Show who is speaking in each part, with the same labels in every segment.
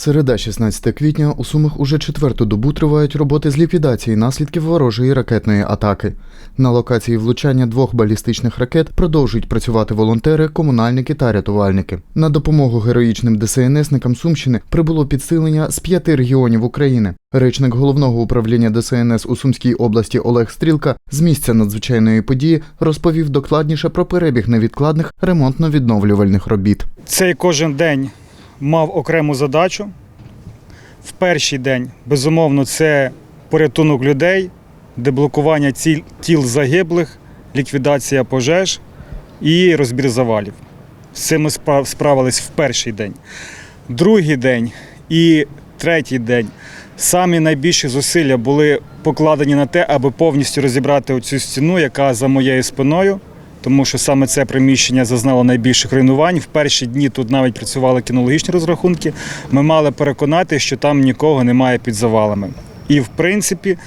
Speaker 1: Середа 16 квітня у Сумах уже четверту добу тривають роботи з ліквідації наслідків ворожої ракетної атаки. На локації влучання двох балістичних ракет продовжують працювати волонтери, комунальники та рятувальники. На допомогу героїчним ДСНСникам Сумщини прибуло підсилення з п'яти регіонів України. Речник головного управління ДСНС у Сумській області Олег Стрілка з місця надзвичайної події розповів докладніше про перебіг невідкладних ремонтно-відновлювальних робіт.
Speaker 2: Цей кожен день мав окрему задачу. В перший день, безумовно, це порятунок людей, деблокування тіл загиблих, ліквідація пожеж і розбір завалів. З цим ми справились в перший день. Другий день і третій день самі найбільші зусилля були покладені на те, аби повністю розібрати оцю стіну, яка за моєю спиною тому що саме це приміщення зазнало найбільших руйнувань. В перші дні тут навіть працювали кінологічні розрахунки. Ми мали переконати, що там нікого немає під завалами. І в принципі,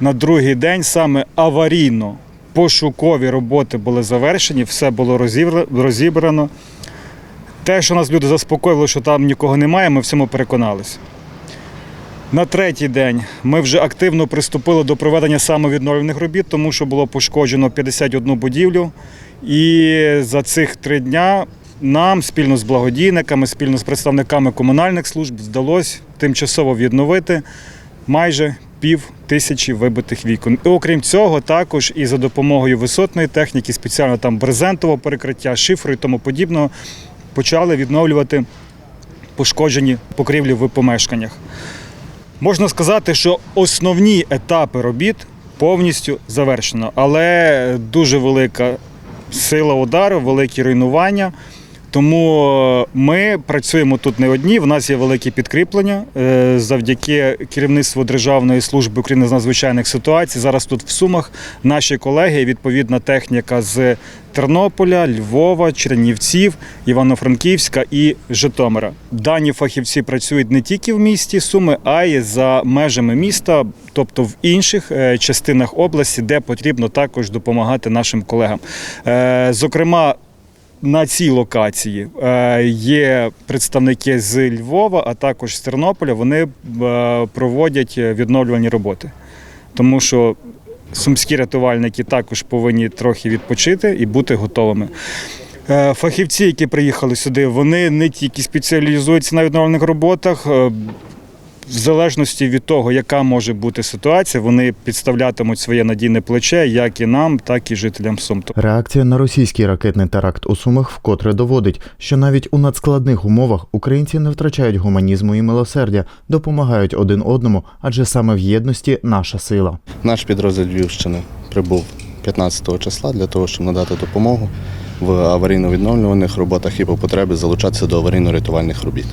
Speaker 2: на другий день саме аварійно пошукові роботи були завершені, все було розібрано. Те, що нас люди заспокоїли, що там нікого немає, ми в цьому переконалися. На третій день ми вже активно приступили до проведення самовідновлених робіт, тому що було пошкоджено 51 будівлю. І за цих три дня нам спільно з благодійниками, спільно з представниками комунальних служб вдалося тимчасово відновити майже пів тисячі вибитих вікон. І окрім цього, також і за допомогою висотної техніки, спеціально там брезентового перекриття, шифру і тому подібного, почали відновлювати пошкоджені покрівлі в помешканнях. Можна сказати, що основні етапи робіт повністю завершено, але дуже велика сила удару, великі руйнування. Тому е, ми працюємо тут не одні. В нас є великі підкріплення Е, завдяки керівництву Державної служби України з надзвичайних ситуацій. Зараз тут в Сумах наші колеги, відповідна техніка з Тернополя, Львова, Чернівців, Івано-Франківська і Житомира. Дані фахівці працюють не тільки в місті Суми, а й за межами міста, тобто в інших е, частинах області, де потрібно також допомагати нашим колегам. Зокрема, на цій локації е, є представники з Львова, а також з Тернополя. Вони е, проводять відновлювальні роботи, тому що сумські рятувальники також повинні трохи відпочити і бути готовими. Е, Фахівці, які приїхали сюди, вони не тільки спеціалізуються на відновлених роботах. В залежності від того, яка може бути ситуація, вони підставлятимуть своє надійне плече як і нам, так і жителям Сум.
Speaker 1: Реакція на російський ракетний теракт у Сумах вкотре доводить, що навіть у надскладних умовах українці не втрачають гуманізму і милосердя, допомагають один одному, адже саме в єдності наша сила.
Speaker 3: Наш підрозділ Львівщини прибув 15 числа для того, щоб надати допомогу в аварійно-відновлюваних роботах і по потребі залучатися до аварійно-рятувальних робіт.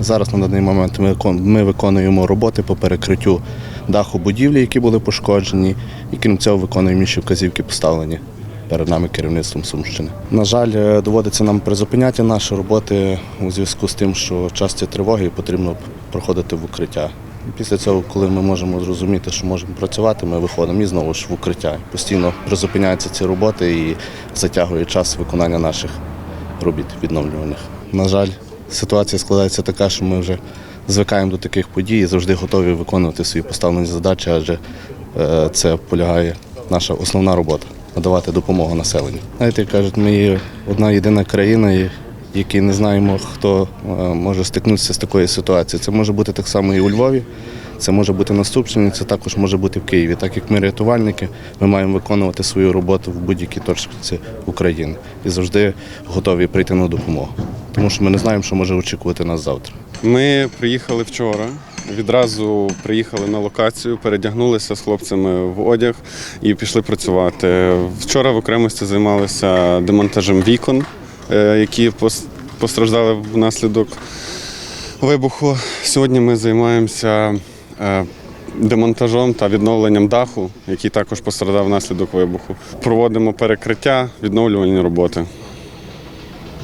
Speaker 3: Зараз на даний момент ми виконуємо роботи по перекриттю даху будівлі, які були пошкоджені, і крім цього виконуємо інші вказівки, поставлені перед нами керівництвом Сумщини. На жаль, е, доводиться нам призупиняти наші роботи у зв'язку з тим, що часті тривоги потрібно проходити в укриття. Після цього, коли ми можемо зрозуміти, що можемо працювати, ми виходимо і знову ж в укриття. Постійно призупиняються ці роботи і затягує час виконання наших робіт відновлюваних. На жаль, ситуація складається така, що ми вже звикаємо до таких подій і завжди готові виконувати свої поставлені задачі, адже е, це полягає наша основна робота надавати допомогу населенню. Знаєте, кажуть, ми одна єдина країна, які не знаємо, хто е, може стикнутися з такою ситуацією. Це може бути так само і у Львові, це може бути на Сумщині, це також може бути в Києві. Так як ми рятувальники, ми маємо виконувати свою роботу в будь-якій точці України і завжди готові прийти на допомогу. Тому що ми не знаємо, що може очікувати нас завтра.
Speaker 4: Ми приїхали вчора. Відразу приїхали на локацію, передягнулися з хлопцями в одяг і пішли працювати. Вчора в окремості займалися демонтажем вікон, е, які постраждали внаслідок вибуху. Сьогодні ми займаємося е, демонтажом та відновленням даху, який також пострадав внаслідок вибуху. Проводимо перекриття, відновлювальні роботи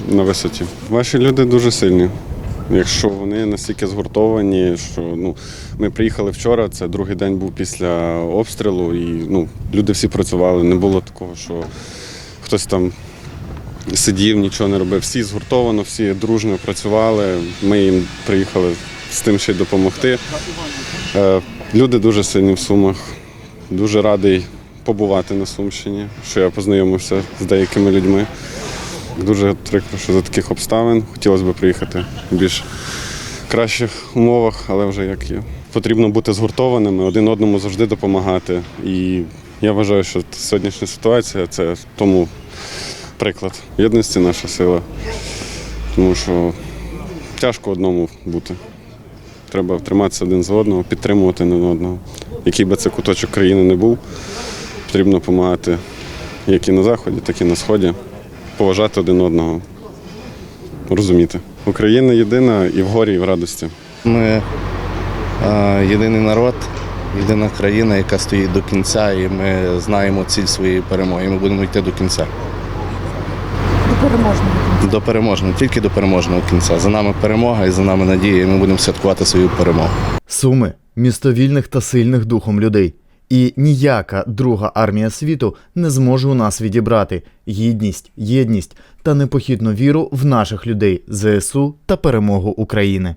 Speaker 4: на висоті. Ваші люди дуже сильні. Якщо вони настільки згуртовані, що ну, ми приїхали вчора, це другий день був після обстрілу, і ну, люди всі працювали. Не було такого, що хтось там сидів, нічого не робив. Всі згуртовано, всі дружньо працювали. Ми їм приїхали з тим, ще й допомогти. Е, Люди дуже сильні в Сумах. Дуже радий побувати на Сумщині, що я познайомився з деякими людьми. Дуже прикро, що за таких обставин хотілося б приїхати в більш кращих умовах, але вже як є. Потрібно бути згуртованими, один одному завжди допомагати. І я вважаю, що сьогоднішня ситуація це тому приклад. Єдності наша сила. Тому що тяжко одному бути. Треба триматися один за одного, підтримувати один одного. Який би це куточок країни не був, потрібно допомагати як і на заході, так і на сході. Поважати один одного, розуміти. Україна єдина і в горі, і в радості.
Speaker 3: Ми е, єдиний народ, єдина країна, яка стоїть до кінця, і ми знаємо ціль своєї перемоги. і Ми будемо йти до кінця.
Speaker 5: До переможного.
Speaker 3: До переможного, тільки до переможного кінця. За нами перемога і за нами надія, і ми будемо святкувати свою перемогу.
Speaker 2: Суми місто вільних та сильних духом людей. І ніяка друга армія світу не зможе у нас відібрати гідність, єдність та непохідну віру в наших людей, ЗСУ та перемогу України.